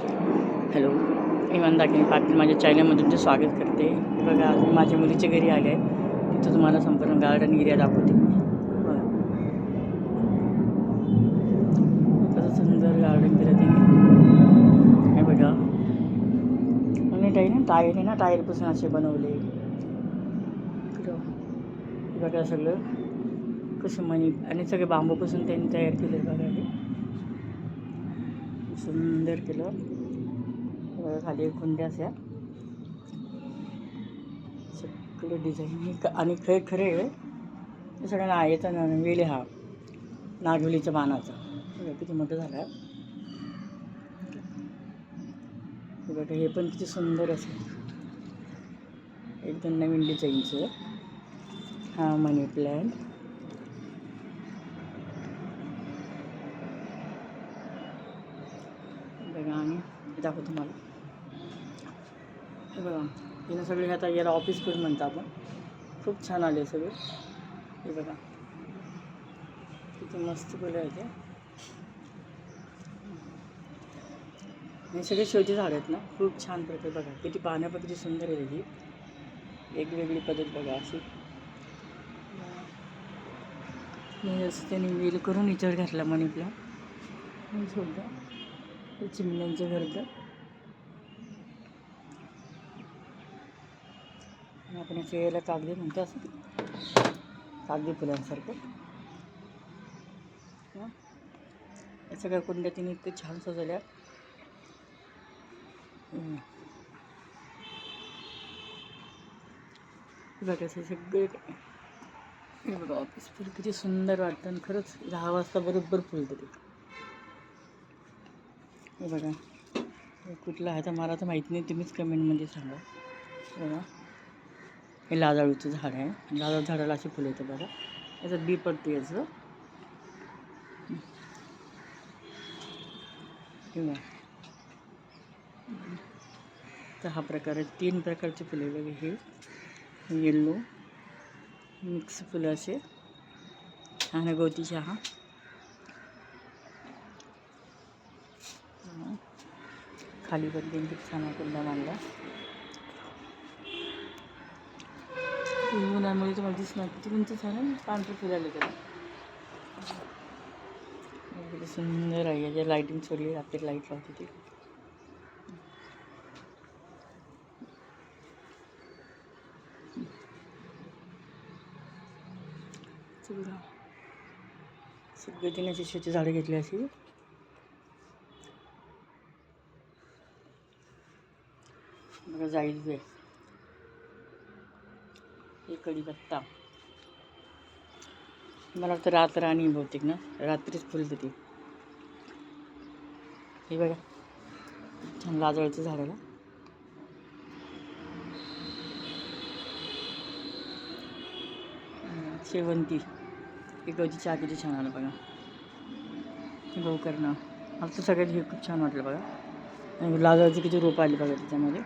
Hello मी मंदाकिनी पाटील. माझ्या चॅनलमध्ये ते स्वागत करते. बघा आज मी माझ्या मुलीच्या घरी आले आहे. तिथं तुम्हाला संपूर्ण गार्डन एरिया दाखवते मी. बघा. कसं सुंदर गार्डन केलं त्यांनी. हे बघा. आणि आहे ना टायर आहे ना टायरपासून असे बनवले. बघा. सगळं. कसं मनी आणि सगळे बांबूपासून त्यांनी तयार केले बघा सुंदर केलं खाली एक कुंड्या अशा सगळं डिझाईन हे आणि खरे खरे हे सगळ्यांना येतं ना हा. नागवलीच्या मानाचा. किती मोठं झालं हे बघा हे पण किती सुंदर असेल एकदम नवीन डिझाईनचं हा मनी प्लॅन्ट बघा आणि हे दाखवतो तुम्हाला. हे बघा हिनं सगळे आता याला ऑफिस फूड म्हणतो आपण. खूप छान आले सगळे. हे बघा. किती मस्त फुलं आहे ते. हे सगळे शेवटी झाड आहेत ना. खूप छान प्रकारे बघा. किती पाहण्या सुंदर आहे त्याची वेगवेगळी पद्धत बघा अशी. मी असं त्यांनी वेल करून विचार घातला मनीपला प्लॅन सोडलं हे चिमण्यांचं घरचं आपण याच्या याला कागदी म्हणतो असं. कागदी फुलांसारखं. या सगळ्या कुंड्या तिने इतकं छान सजवल्या. बघा सगळे हे बघा ऑफिस फुल किती सुंदर वाटतं आणि खरंच दहा वाजता बरोबर फुलतं ते. हे बघा. कुठला आहे तर मला तर माहीत नाही. तुम्हीच कमेंटमध्ये सांगा. हे बघा. हे लाजाळूचं झाड आहे. लाजाळ झाडाला अशी फुलं येतं बघा. याचं बी पडते याचं. तर हा प्रकार आहे. तीन प्रकारचे फुले बघा हे. येल्लो मिक्स फुलं असे. आणि गवती चहा हं. खाली पण तीन छान कुंडा मांडला उन्हामुळे तुम्हाला दिसणार किती उंच झालं पांढरे फिरायला त्याला किती सुंदर आहे याच्या लाईटिंग सोडली रात्री लाइट लावते ती. सगळं सगळे तिने शिष्याची झाडं घेतली अशी. बरं जाईल वेळ. हे कढीपत्ता. मला वाटतं रात राणी बहुतेक ना? रात्रीच फुलते ती. हे बघा छान लाजळचं झाडाला. शेवंती. हे गवती चहा किती छान आलं बघा. गहू करणं मला तर सगळ्यात हे खूप छान वाटलं बघा. आणि किती रोपं आले बघा त्याच्यामध्ये.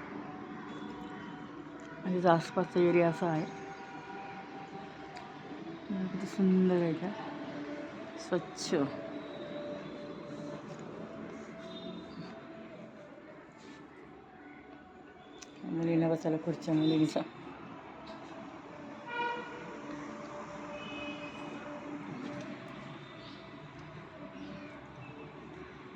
आणि त्याचा आसपासचा एरिया असा आहे हं, किती सुंदर आहे का स्वच्छ मुलींना बसायला खुर्च्या मुलींचा